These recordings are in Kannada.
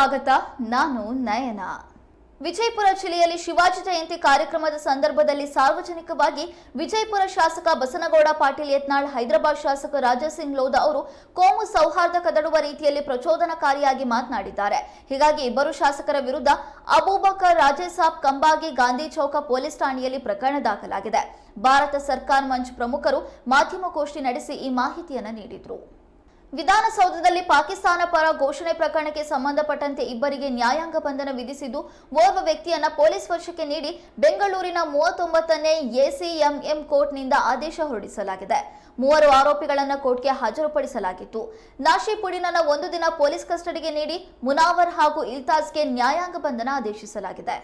ಸ್ವಾಗತ. ನಾನು ನಯನ. ವಿಜಯಪುರ ಜಿಲ್ಲೆಯಲ್ಲಿ ಶಿವಾಜಿ ಜಯಂತಿ ಕಾರ್ಯಕ್ರಮದ ಸಂದರ್ಭದಲ್ಲಿ ಸಾರ್ವಜನಿಕವಾಗಿ ವಿಜಯಪುರ ಶಾಸಕ ಬಸನಗೌಡ, ಪಾಟೀಲ್ ಯತ್ನಾಳ್, ಹೈದರಾಬಾದ್ ಶಾಸಕ ರಾಜಾಸಿಂಗ್ ಲೋಧ ಅವರು ಕೋಮು ಸೌಹಾರ್ದ ಕದಡುವ ರೀತಿಯಲ್ಲಿ ಪ್ರಚೋದನಕಾರಿಯಾಗಿ ಮಾತನಾಡಿದ್ದಾರೆ. ಹೀಗಾಗಿ ಇಬ್ಬರು ಶಾಸಕರ ವಿರುದ್ಧ ಅಬೂಬಕರ್ ರಾಜೇಸಾಬ್ ಕಂಬಾಗಿ, ಗಾಂಧಿ ಚೌಕ ಪೊಲೀಸ್ ಠಾಣೆಯಲ್ಲಿ ಪ್ರಕರಣ ದಾಖಲಾಗಿದೆ. ಭಾರತ ಸರ್ಕಾರ ಮಂಚ್ ಪ್ರಮುಖರು ಮಾಧ್ಯಮಗೋಷ್ಠಿ ನಡೆಸಿ ಈ ಮಾಹಿತಿಯನ್ನು ನೀಡಿದರು. ವಿಧಾನಸೌಧದಲ್ಲಿ ಪಾಕಿಸ್ತಾನ ಪರ ಘೋಷಣೆ ಪ್ರಕರಣಕ್ಕೆ ಸಂಬಂಧಪಟ್ಟಂತೆ ಇಬ್ಬರಿಗೆ ನ್ಯಾಯಾಂಗ ಬಂಧನ ವಿಧಿಸಿದ್ದು, ಓರ್ವ ವ್ಯಕ್ತಿಯನ್ನ ಪೊಲೀಸ್ ವಶಕ್ಕೆ ನೀಡಿ ಬೆಂಗಳೂರಿನ ಮೂವತ್ತೊಂಬತ್ತನೇ ಎಸಿಎಂಎಂ ಕೋರ್ಟ್ನಿಂದ ಆದೇಶ ಹೊರಡಿಸಲಾಗಿದೆ. ಮೂವರು ಆರೋಪಿಗಳನ್ನು ಕೋರ್ಟ್ಗೆ ಹಾಜರುಪಡಿಸಲಾಗಿತ್ತು. ನಾಶಿಪುಡಿನನ್ನ ಒಂದು ದಿನ ಪೊಲೀಸ್ ಕಸ್ಟಡಿಗೆ ನೀಡಿ ಮುನಾವರ್ ಹಾಗೂ ಇಲ್ತಾಜ್ಗೆ ನ್ಯಾಯಾಂಗ ಬಂಧನ ಆದೇಶಿಸಲಾಗಿದೆ.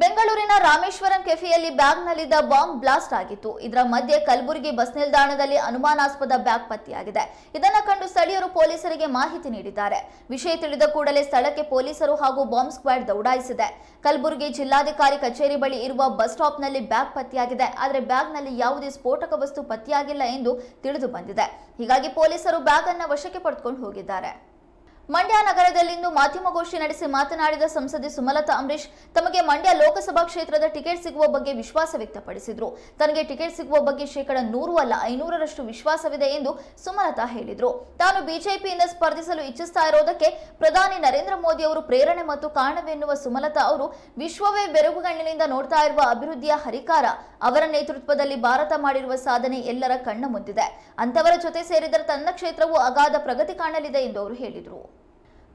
ಬೆಂಗಳೂರಿನ ರಾಮೇಶ್ವರಂ ಕೆಫೆಯಲ್ಲಿ ಬ್ಯಾಗ್ನಲ್ಲಿದ್ದ ಬಾಂಬ್ ಬ್ಲಾಸ್ಟ್ ಆಗಿತ್ತು. ಇದರ ಮಧ್ಯೆ ಕಲಬುರಗಿ ಬಸ್ ನಿಲ್ದಾಣದಲ್ಲಿ ಅನುಮಾನಾಸ್ಪದ ಬ್ಯಾಗ್ ಪತ್ತೆಯಾಗಿದೆ. ಇದನ್ನು ಕಂಡು ಸ್ಥಳೀಯರು ಪೊಲೀಸರಿಗೆ ಮಾಹಿತಿ ನೀಡಿದ್ದಾರೆ. ವಿಷಯ ತಿಳಿದ ಕೂಡಲೇ ಸ್ಥಳಕ್ಕೆ ಪೊಲೀಸರು ಹಾಗೂ ಬಾಂಬ್ ಸ್ಕ್ವಾಡ್ ದೌಡಾಯಿಸಿದೆ. ಕಲಬುರಗಿ ಜಿಲ್ಲಾಧಿಕಾರಿ ಕಚೇರಿ ಬಳಿ ಇರುವ ಬಸ್ ಸ್ಟಾಪ್ನಲ್ಲಿ ಬ್ಯಾಗ್ ಪತ್ತೆಯಾಗಿದೆ. ಆದರೆ ಬ್ಯಾಗ್ನಲ್ಲಿ ಯಾವುದೇ ಸ್ಫೋಟಕ ವಸ್ತು ಪತ್ತೆಯಾಗಿಲ್ಲ ಎಂದು ತಿಳಿದು ಬಂದಿದೆ. ಹೀಗಾಗಿ ಪೊಲೀಸರು ಬ್ಯಾಗ್ ಅನ್ನು ವಶಕ್ಕೆ ಪಡೆದುಕೊಂಡು ಹೋಗಿದ್ದಾರೆ. ಮಂಡ್ಯ ನಗರದಲ್ಲಿಂದು ಮಾಧ್ಯಮಗೋಷ್ಠಿ ನಡೆಸಿ ಮಾತನಾಡಿದ ಸಂಸದೆ ಸುಮಲತಾ ಅಂಬರೀಶ್ ತಮಗೆ ಮಂಡ್ಯ ಲೋಕಸಭಾ ಕ್ಷೇತ್ರದ ಟಿಕೆಟ್ ಸಿಗುವ ಬಗ್ಗೆ ವಿಶ್ವಾಸ ವ್ಯಕ್ತಪಡಿಸಿದರು. ತನಗೆ ಟಿಕೆಟ್ ಸಿಗುವ ಬಗ್ಗೆ ಶೇಕಡ ನೂರು ಅಲ್ಲ, ಐನೂರರಷ್ಟು ವಿಶ್ವಾಸವಿದೆ ಎಂದು ಸುಮಲತಾ ಹೇಳಿದರು. ತಾನು ಬಿಜೆಪಿಯಿಂದ ಸ್ಪರ್ಧಿಸಲು ಇಚ್ಛಿಸ್ತಾ ಇರೋದಕ್ಕೆ ಪ್ರಧಾನಿ ನರೇಂದ್ರ ಮೋದಿ ಅವರು ಪ್ರೇರಣೆ ಮತ್ತು ಕಾರಣವೆನ್ನುವ ಸುಮಲತಾ ಅವರು ವಿಶ್ವವೇ ಬೆರಗುಗಣ್ಣಿನಿಂದ ನೋಡ್ತಾ ಇರುವ ಅಭಿವೃದ್ಧಿಯ ಹರಿಕಾರ, ಅವರ ನೇತೃತ್ವದಲ್ಲಿ ಭಾರತ ಮಾಡಿರುವ ಸಾಧನೆ ಎಲ್ಲರ ಕಣ್ಣ ಮುಂದಿದೆ. ಅಂತವರ ಜೊತೆ ಸೇರಿದರೆ ತನ್ನ ಕ್ಷೇತ್ರವು ಅಗಾಧ ಪ್ರಗತಿ ಕಾಣಲಿದೆ ಎಂದು ಅವರು ಹೇಳಿದರು.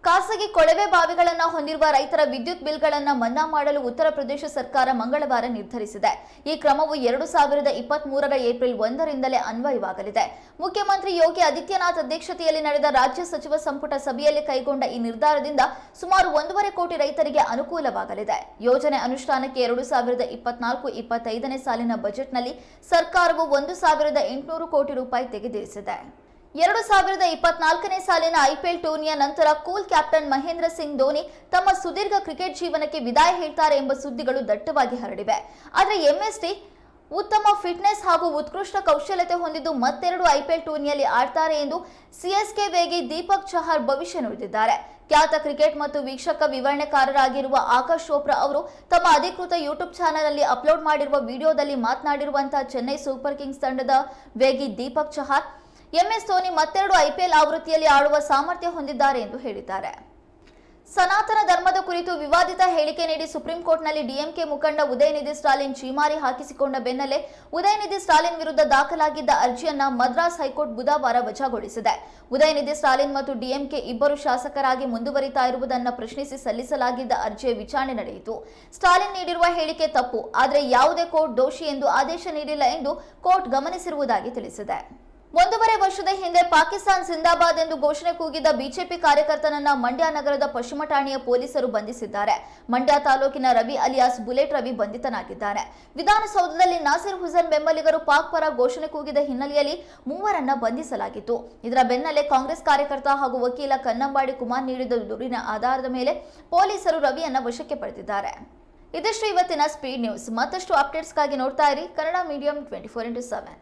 ಖಾಸಗಿ ಕೊಳವೆ ಬಾವಿಗಳನ್ನು ಹೊಂದಿರುವ ರೈತರ ವಿದ್ಯುತ್ ಬಿಲ್ಗಳನ್ನು ಮನ್ನಾ ಮಾಡಲು ಉತ್ತರ ಪ್ರದೇಶ ಸರ್ಕಾರ ಮಂಗಳವಾರ ನಿರ್ಧರಿಸಿದೆ. ಈ ಕ್ರಮವು ಎರಡು ಸಾವಿರದ ಇಪ್ಪತ್ತ್ ಮೂರರ ಏಪ್ರಿಲ್ ಒಂದರಿಂದಲೇ ಅನ್ವಯವಾಗಲಿದೆ. ಮುಖ್ಯಮಂತ್ರಿ ಯೋಗಿ ಆದಿತ್ಯನಾಥ್ ಅಧ್ಯಕ್ಷತೆಯಲ್ಲಿ ನಡೆದ ರಾಜ್ಯ ಸಚಿವ ಸಂಪುಟ ಸಭೆಯಲ್ಲಿ ಕೈಗೊಂಡ ಈ ನಿರ್ಧಾರದಿಂದ ಸುಮಾರು ಒಂದೂವರೆ ಕೋಟಿ ರೈತರಿಗೆ ಅನುಕೂಲವಾಗಲಿದೆ. ಯೋಜನೆ ಅನುಷ್ಠಾನಕ್ಕೆ ಎರಡು ಸಾವಿರದ ಇಪ್ಪತ್ನಾಲ್ಕು ಇಪ್ಪತ್ತೈದನೇ ಸಾಲಿನ ಬಜೆಟ್ನಲ್ಲಿ ಸರ್ಕಾರವು ಒಂದು ಸಾವಿರದ ಎಂಟುನೂರು ಕೋಟಿ ರೂಪಾಯಿ ತೆಗೆದಿರಿಸಿದೆ. ಎರಡು ಸಾವಿರದ ಇಪ್ಪತ್ನಾಲ್ಕನೇ ಸಾಲಿನ ಐಪಿಎಲ್ ಟೂರ್ನಿಯ ನಂತರ ಕೂಲ್ ಕ್ಯಾಪ್ಟನ್ ಮಹೇಂದ್ರ ಸಿಂಗ್ ಧೋನಿ ತಮ್ಮ ಸುದೀರ್ಘ ಕ್ರಿಕೆಟ್ ಜೀವನಕ್ಕೆ ವಿದಾಯ ಹೇಳ್ತಾರೆ ಎಂಬ ಸುದ್ದಿಗಳು ದಟ್ಟವಾಗಿ ಹರಡಿವೆ. ಆದರೆ ಎಂಎಸ್ಟಿ ಉತ್ತಮ ಫಿಟ್ನೆಸ್ ಹಾಗೂ ಉತ್ಕೃಷ್ಟ ಕೌಶಲ್ಯತೆ ಹೊಂದಿದ್ದು ಮತ್ತೆರಡು ಐಪಿಎಲ್ ಟೂರ್ನಿಯಲ್ಲಿ ಆಡ್ತಾರೆ ಎಂದು ಸಿಎಸ್ಕೆ ವೇಗಿ ದೀಪಕ್ ಚಹಾರ್ ಭವಿಷ್ಯ ನುಡಿದಿದ್ದಾರೆ. ಖ್ಯಾತ ಕ್ರಿಕೆಟ್ ಮತ್ತು ವೀಕ್ಷಕ ವಿವರಣೆಕಾರರಾಗಿರುವ ಆಕಾಶ್ ಚೋಪ್ರಾ ಅವರು ತಮ್ಮ ಅಧಿಕೃತ ಯೂಟ್ಯೂಬ್ ಚಾನೆಲ್ನಲ್ಲಿ ಅಪ್ಲೋಡ್ ಮಾಡಿರುವ ವಿಡಿಯೋದಲ್ಲಿ ಮಾತನಾಡಿರುವಂತಹ ಚೆನ್ನೈ ಸೂಪರ್ ಕಿಂಗ್ಸ್ ತಂಡದ ವೇಗಿ ದೀಪಕ್ ಚಹಾರ್ ಎಂಎಸ್ ಧೋನಿ ಮತ್ತೆರಡು ಐಪಿಎಲ್ ಆವೃತ್ತಿಯಲ್ಲಿ ಆಡುವ ಸಾಮರ್ಥ್ಯ ಹೊಂದಿದ್ದಾರೆ ಎಂದು ಹೇಳಿದ್ದಾರೆ. ಸನಾತನ ಧರ್ಮದ ಕುರಿತು ವಿವಾದಿತ ಹೇಳಿಕೆ ನೀಡಿ ಸುಪ್ರೀಂ ಕೋರ್ಟ್ನಲ್ಲಿ ಡಿಎಂಕೆ ಮುಖಂಡ ಉದಯನಿಧಿ ಸ್ಟಾಲಿನ್ ಚೀಮಾರಿ ಹಾಕಿಸಿಕೊಂಡ ಬೆನ್ನಲ್ಲೇ ಉದಯನಿಧಿ ಸ್ಟಾಲಿನ್ ವಿರುದ್ಧ ದಾಖಲಾಗಿದ್ದ ಅರ್ಜಿಯನ್ನ ಮದ್ರಾಸ್ ಹೈಕೋರ್ಟ್ ಬುಧವಾರ ವಜಾಗೊಳಿಸಿದೆ. ಉದಯನಿಧಿ ಸ್ಟಾಲಿನ್ ಮತ್ತು ಡಿಎಂಕೆ ಇಬ್ಬರು ಶಾಸಕರಾಗಿ ಮುಂದುವರಿತಾ ಇರುವುದನ್ನು ಪ್ರಶ್ನಿಸಿ ಸಲ್ಲಿಸಲಾಗಿದ್ದ ಅರ್ಜಿಯ ವಿಚಾರಣೆ ನಡೆಯಿತು. ಸ್ಟಾಲಿನ್ ನೀಡಿರುವ ಹೇಳಿಕೆ ತಪ್ಪು, ಆದರೆ ಯಾವುದೇ ಕೋರ್ಟ್ ದೋಷಿ ಎಂದು ಆದೇಶ ನೀಡಿಲ್ಲ ಎಂದು ಕೋರ್ಟ್ ಗಮನಿಸಿರುವುದಾಗಿ ತಿಳಿಸಿದೆ. ಒಂದೂವರೆ ವರ್ಷದ ಹಿಂದೆ ಪಾಕಿಸ್ತಾನ್ ಜಿಂದಾಬಾದ್ ಎಂದು ಘೋಷಣೆ ಕೂಗಿದ್ದ ಬಿಜೆಪಿ ಕಾರ್ಯಕರ್ತನನ್ನ ಮಂಡ್ಯ ನಗರದ ಪಶ್ಚಿಮ ಠಾಣೆಯ ಪೊಲೀಸರು ಬಂಧಿಸಿದ್ದಾರೆ. ಮಂಡ್ಯ ತಾಲೂಕಿನ ರವಿ ಅಲಿಯಾಸ್ ಬುಲೆಟ್ ರವಿ ಬಂಧಿತನಾಗಿದ್ದಾನೆ. ವಿಧಾನಸೌಧದಲ್ಲಿ ನಾಸಿರ್ ಹುಸೇನ್ ಬೆಂಬಲಿಗರು ಪಾಕ್ ಪರ ಘೋಷಣೆ ಕೂಗಿದ ಹಿನ್ನೆಲೆಯಲ್ಲಿ ಮೂವರನ್ನ ಬಂಧಿಸಲಾಗಿತ್ತು. ಇದರ ಬೆನ್ನಲ್ಲೇ ಕಾಂಗ್ರೆಸ್ ಕಾರ್ಯಕರ್ತ ಹಾಗೂ ವಕೀಲ ಕನ್ನಂಬಾಡಿ ಕುಮಾರ್ ನೀಡಿದ ದೂರಿನ ಆಧಾರದ ಮೇಲೆ ಪೊಲೀಸರು ರವಿಯನ್ನ ವಶಕ್ಕೆ ಪಡೆದಿದ್ದಾರೆ. ಇದಿಷ್ಟು ಇವತ್ತಿನ ಸ್ಪೀಡ್ ನ್ಯೂಸ್ ಮತ್ತಷ್ಟು ಅಪ್ಡೇಟ್ಸ್ಗಾಗಿ ನೋಡ್ತಾ ಇರಿ. Kannada medium twenty four into seven